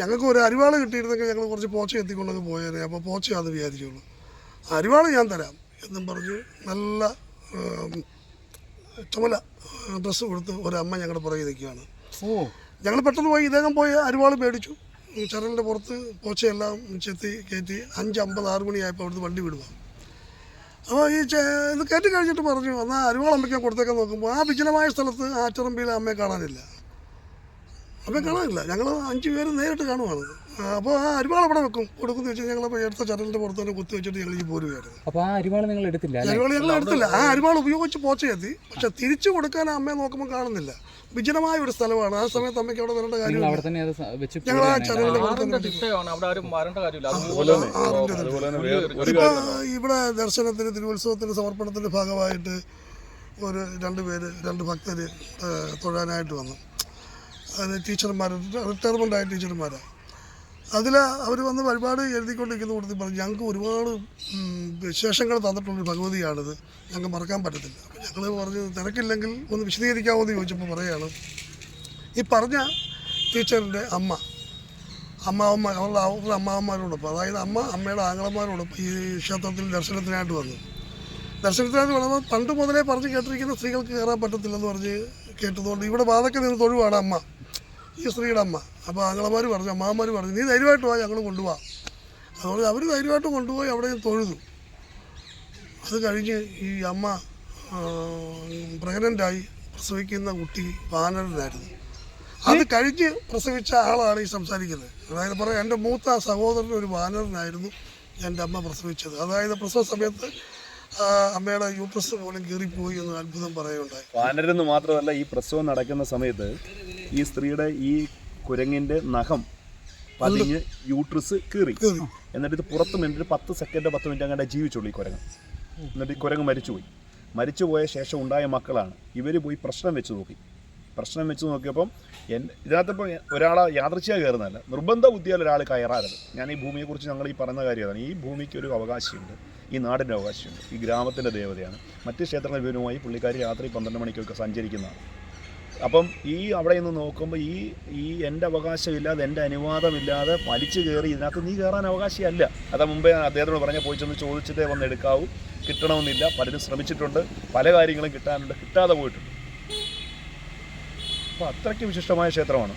ഞങ്ങൾക്ക് ഒരു അരിവാൾ കിട്ടിയിരുന്നെങ്കിൽ ഞങ്ങൾ കുറച്ച് പോച്ച എത്തിക്കൊണ്ടങ്ങ് പോയേനെ. അപ്പോൾ പോച്ചയാന്ന് വിചാരിച്ചുള്ളൂ. അരിവാൾ ഞാൻ തരാം. എന്നും പറഞ്ഞ് നല്ല ചുമല ഡ്രസ്സ് കൊടുത്ത് ഒരമ്മ ഞങ്ങളുടെ പുറകിൽ നിൽക്കുകയാണ്. ഞങ്ങൾ പെട്ടെന്ന് പോയി ഇദ്ദേഹം പോയി അരിവാൾ മേടിച്ചു. ചരലിന്റെ പുറത്ത് പോച്ചയെല്ലാം ചെത്തി കയറ്റി അഞ്ച് അമ്പത് ആറ് മണിയായപ്പോൾ അവിടുന്ന് വണ്ടി വിടുക അപ്പോൾ ഈ ചെ- ഇത് കയറ്റി കഴിഞ്ഞിട്ട് പറഞ്ഞു എന്നാൽ അരിവാൾ അമ്മയ്ക്ക് കൊടുത്തേക്കാൻ നോക്കുമ്പോൾ ആ വിജനമായ സ്ഥലത്ത് ആ ആറ്ററമ്പിയിൽ അമ്മയെ കാണാനില്ല. അമ്മയെ കാണാനില്ല. ഞങ്ങൾ അഞ്ച് പേര് നേരിട്ട് കാണുവാണ്. അപ്പോൾ ആ അരിവാൾ അവിടെ വെക്കും? കൊടുക്കുന്ന വെച്ച് ഞങ്ങൾ അപ്പോൾ എടുത്ത ചരലിന്റെ പുറത്ത് തന്നെ കുത്തി വെച്ചിട്ട് ഞങ്ങൾ ഈ പോരുകയായിരുന്നു
അപ്പോൾ ആ അരിവാൾ നിങ്ങൾ എടുത്തില്ല
അരുവാൾ ഞങ്ങൾ എടുത്തില്ല. ആ അരിവാൾ ഉപയോഗിച്ച് പോച്ചയെത്തി. പക്ഷെ തിരിച്ചു കൊടുക്കാൻ അമ്മയെ നോക്കുമ്പോൾ കാണുന്നില്ല. വിജനമായ ഒരു സ്ഥലമാണ്. ആ സമയത്ത് അമ്മയ്ക്ക് അവിടെ വരേണ്ട കാര്യം
അവിടെ തന്നെ അത് വെച്ച്
ഞങ്ങൾ ആ
ഒരു
ഇപ്പോൾ ഇവിടെ ദർശനത്തിന് തിരുവുത്സവത്തിന് സമർപ്പണത്തിന്റെ ഭാഗമായിട്ട് ഒരു രണ്ട് പേര് രണ്ട് ഭക്തര് തൊഴാനായിട്ട് വന്നു. അതിന് ടീച്ചർമാർ റിട്ടയർമെന്റ് ആയ ടീച്ചർമാരാണ് അതിൽ അവർ വന്ന് വഴിപാട് എഴുതിക്കൊണ്ടിരിക്കുന്ന കൂട്ടത്തിൽ പറഞ്ഞു. ഞങ്ങൾക്ക് ഒരുപാട് വിശേഷങ്ങൾ തന്നിട്ടുള്ളൊരു ഭഗവതിയാണിത്. ഞങ്ങൾക്ക് മറക്കാൻ പറ്റത്തില്ല. അപ്പോൾ ഞങ്ങൾ പറഞ്ഞു തിരക്കില്ലെങ്കിൽ ഒന്ന് വിശദീകരിക്കാമോ എന്ന് ചോദിച്ചപ്പോൾ പറയുകയാണ് ഈ പറഞ്ഞ ടീച്ചറിന്റെ അമ്മ അമ്മാവന്മാർ അവരുടെ അവരുടെ അമ്മാവന്മാരോടൊപ്പം അതായത് അമ്മ അമ്മയുടെ ആങ്ങളന്മാരോടൊപ്പം ഈ ക്ഷേത്രത്തിൽ ദർശനത്തിനായിട്ട് വന്നു. ദർശനത്തിനായിട്ട് വന്നപ്പോൾ പണ്ട് മുതലേ പറഞ്ഞ് കേട്ടിരിക്കുന്ന സ്ത്രീകൾക്ക് കയറാൻ പറ്റത്തില്ലെന്ന് പറഞ്ഞ് കേട്ടതുകൊണ്ട് ഇവിടെ വാതൊക്കെ നിന്ന് തൊഴുവാണ് അമ്മ. ഈ സ്ത്രീയുടെ അമ്മ. അപ്പോൾ ആങ്ങളമാർ പറഞ്ഞു അമ്മാമാർ പറഞ്ഞു നീ ധൈര്യമായിട്ട് വാ ഞങ്ങൾ കൊണ്ടുപോവാം അതുകൊണ്ട് അവർ ധൈര്യമായിട്ട് കൊണ്ടുപോയി അവിടെ തൊഴുതു. അത് കഴിഞ്ഞ് ഈ അമ്മ പ്രഗ്നന്റായി പ്രസവിക്കുന്ന കുട്ടി വാനരനായിരുന്നു. അത് കഴിഞ്ഞ് പ്രസവിച്ച ആളാണ് ഈ സംസാരിക്കുന്നത്. അതായത് പറയാം എന്റെ മൂത്ത സഹോദരൻ ഒരു വാനരനായിരുന്നു എന്റെ അമ്മ പ്രസവിച്ചത്. അതായത് പ്രസവ സമയത്ത് അമ്മയുടെ യൂട്രസ് പോലും കീറിപ്പോയി എന്ന് അത്ഭുതം പറയുകയുണ്ടായി.
വാനരെന്ന് മാത്രമല്ല ഈ പ്രസവം നടക്കുന്ന സമയത്ത് ഈ സ്ത്രീയുടെ ഈ കുരങ്ങിന്റെ നഖം പതിഞ്ഞ് യൂട്രസ് കീറി. എന്നിട്ട് ഇത് പുറത്ത് മിനിറ്റ് പത്ത് സെക്കൻഡ് പത്ത് മിനിറ്റ് അങ്ങനെ ജീവിച്ചുള്ളൂ ഈ കുരങ്ങ്. എന്നിട്ട് ഈ കുരങ്ങ് മരിച്ചുപോയി. മരിച്ചുപോയ ശേഷം ഉണ്ടായ മക്കളാണ്. ഇവർ പോയി പ്രശ്നം വെച്ച് നോക്കി. പ്രശ്നം വെച്ച് നോക്കിയപ്പം എൻ ഇതിനകത്തിപ്പോൾ ഒരാളെ യാദൃച്ഛിക കയറുന്നതല്ല. നിർബന്ധ ബുദ്ധിയാൽ ഒരാൾ കയറാറുണ്ട്. ഞാൻ ഈ ഭൂമിയെക്കുറിച്ച് ഞങ്ങൾ ഈ പറയുന്ന കാര്യമാണ്. ഈ ഭൂമിക്ക് ഒരു അവകാശമുണ്ട് ഈ നാടിന്റെ അവകാശമുണ്ട് ഈ ഗ്രാമത്തിന്റെ ദേവതയാണ്. മറ്റ് ക്ഷേത്രങ്ങൾ വിവരവുമായി പുള്ളിക്കാരി രാത്രി പന്ത്രണ്ട് മണിക്കൊക്കെ സഞ്ചരിക്കുന്നതാണ്. അപ്പം ഈ അവിടെ നിന്ന് നോക്കുമ്പോൾ ഈ ഈ എന്റെ അവകാശമില്ലാതെ എന്റെ അനുവാദമില്ലാതെ വലിച്ചു കയറി ഇതിനകത്ത് നീ കയറാൻ അവകാശമല്ല അതാ മുമ്പേ അദ്ദേഹത്തോട് പറഞ്ഞ പോയി ചെന്ന് ചോദിച്ചിട്ടേ വന്ന് എടുക്കാവൂ. കിട്ടണമെന്നില്ല. പലരും ശ്രമിച്ചിട്ടുണ്ട്. പല കാര്യങ്ങളും കിട്ടാനുണ്ട്. കിട്ടാതെ പോയിട്ടുണ്ട്. അപ്പോൾ അത്രയ്ക്ക് വിശിഷ്ടമായ ക്ഷേത്രമാണ്.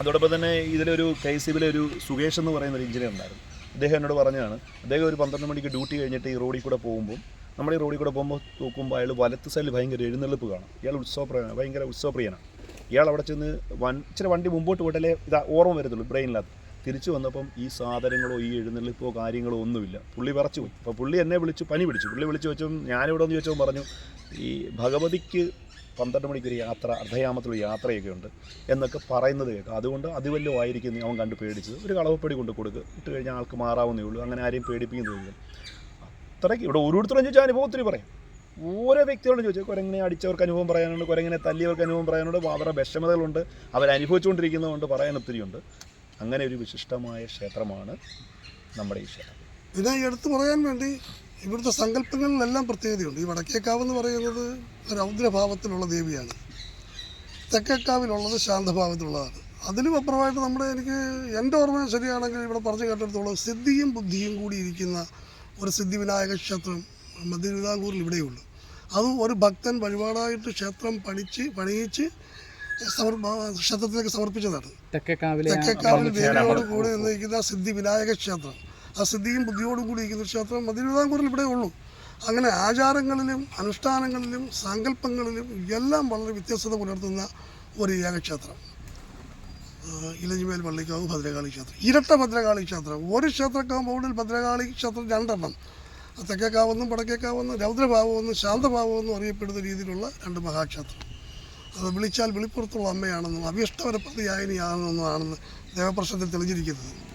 അതോടൊപ്പം തന്നെ ഇതിലൊരു കെ സി ബിയിലെ ഒരു സുകേഷ് എന്ന് പറയുന്ന ഒരു എഞ്ചിനീയർ ഉണ്ടായിരുന്നു. അദ്ദേഹം എന്നോട് പറഞ്ഞതാണ് അദ്ദേഹം ഒരു പന്ത്രണ്ട് മണിക്ക് ഡ്യൂട്ടി കഴിഞ്ഞിട്ട് ഈ റോഡിൽ കൂടെ പോകുമ്പോൾ നമ്മൾ ഈ റോഡിൽ കൂടെ പോകുമ്പോൾ നോക്കുമ്പോൾ അയാൾ വലത്ത് സൈഡിൽ ഭയങ്കര എഴുന്നള്ളിപ്പ് കാണും. ഇയാൾ ഉത്സവപ്രിയ ഭയങ്കര ഉത്സവപ്രിയനാണ്. ഇയാൾ അവിടെ ചെന്ന് വൻ ഇച്ചിരി വണ്ടി മുമ്പോട്ട് പോയിട്ടല്ലേ ഇതാ ഓർമ്മ വരത്തുള്ളൂ ബ്രെയിനിലത് തിരിച്ചു വന്നപ്പം ഈ സാധനങ്ങളോ ഈ എഴുന്നള്ളിപ്പോ കാര്യങ്ങളോ ഒന്നുമില്ല. പുള്ളി വിറച്ചു പോയി. അപ്പോൾ പുള്ളി എന്നെ വിളിച്ചു പനി പിടിച്ചു. പുള്ളി വിളിച്ചു വെച്ചും ഞാനിവിടെ ഒന്ന് ചോദിച്ചപ്പോൾ പറഞ്ഞു ഈ ഭഗവതിക്ക് പന്ത്രണ്ട് മണിക്കൊരു യാത്ര അർദ്ധയാമത്തിലൊരു യാത്രയൊക്കെ ഉണ്ട് എന്നൊക്കെ പറയുന്നത് കേൾക്കാം. അതുകൊണ്ട് അതുവല്ലോ ആയിരിക്കും അവൻ കണ്ട് പേടിച്ചത്. ഒരു കളവപ്പടി കൊണ്ട് കൊടുക്കുക ഇട്ട് കഴിഞ്ഞാൽ ആൾക്ക് മാറാവുന്നേ ഉള്ളൂ. അങ്ങനെ ആരെയും പേടിപ്പിക്കുന്നില്ല അത്രയ്ക്ക്. ഇവിടെ ഓരോരുത്തരും ചോദിച്ചാൽ അനുഭവം ഒത്തിരി പറയും. ഓരോ വ്യക്തികളും ചോദിച്ചാൽ കുരങ്ങനെ അടിച്ചവർക്ക് അനുഭവം പറയാനുണ്ട് കുരങ്ങനെ തല്ലിയവർക്ക് അനുഭവം പറയാനുണ്ട് അവരുടെ വിഷമതകളുണ്ട് അവരനുഭവിച്ചുകൊണ്ടിരിക്കുന്നതുകൊണ്ട് പറയാൻ ഒത്തിരിയുണ്ട് അങ്ങനെ ഒരു വിശിഷ്ടമായ ക്ഷേത്രമാണ് നമ്മുടെ ഈ ക്ഷേത്രം.
പിന്നെ എടുത്തു പറയാൻ വേണ്ടി ഇവിടുത്തെ സങ്കല്പങ്ങളിലെല്ലാം പ്രത്യേകതയുണ്ട്. ഈ വടക്കേക്കാവ് എന്ന് പറയുന്നത് രൗദ്രഭാവത്തിലുള്ള ദേവിയാണ്. തെക്കേക്കാവിലുള്ളത് ശാന്തഭാവത്തിലുള്ളതാണ്. അതിലും അപ്പുറമായിട്ട് നമ്മുടെ എനിക്ക് എന്റെ ഓർമ്മ ശരിയാണെങ്കിൽ ഇവിടെ പറഞ്ഞു കേട്ടിടത്തോളം സിദ്ധിയും ബുദ്ധിയും കൂടി ഇരിക്കുന്ന ഒരു സിദ്ധിവിനായക ക്ഷേത്രം മധ്യ തിരുവിതാംകൂറിൽ ഇവിടെയുള്ളൂ. അത് ഒരു ഭക്തൻ വഴിപാടായിട്ട് ക്ഷേത്രം പണിച്ച് പണിയിച്ച് ക്ഷേത്രത്തിലേക്ക് സമർപ്പിച്ചതാണ്. തെക്കേക്കാവിൽ ദേവിയോട് കൂടി നിന്നിരിക്കുന്ന സിദ്ധി വിനായക ക്ഷേത്രം. ആ സിദ്ധിയും ബുദ്ധിയോടും കൂടി ഇരിക്കുന്ന ക്ഷേത്രം മധ്യതിരുവിതാംകൂറിൽ ഇവിടെ ഉള്ളൂ. അങ്ങനെ ആചാരങ്ങളിലും അനുഷ്ഠാനങ്ങളിലും സങ്കല്പങ്ങളിലും എല്ലാം വളരെ വ്യത്യസ്തത പുലർത്തുന്ന ഒരു ഏകക്ഷേത്രം ആ, ഇലഞ്ഞിമേൽ പള്ളിക്കാവ് ഭദ്രകാളി ക്ഷേത്രം. ഇരട്ട ഭദ്രകാളി ക്ഷേത്രം. ഒരു ക്ഷേത്ര കോമ്പൗണ്ടിൽ ഭദ്രകാളി ക്ഷേത്രം രണ്ടെണ്ണം. തെക്കേക്കാവെന്നും വടക്കേക്കാവെന്നും രൗദ്രഭാവമെന്നും ശാന്തഭാവമെന്നും അറിയപ്പെടുന്ന രീതിയിലുള്ള രണ്ട് മഹാക്ഷേത്രം. അത് വിളിച്ചാൽ വിളിപ്പുറത്തുള്ള അമ്മയാണെന്നും അഭിഷ്ടവരപ്രതിയായനിയാണെന്നുമാണ് ദേവപ്രശ്നത്തിൽ തെളിഞ്ഞിരിക്കുന്നത്.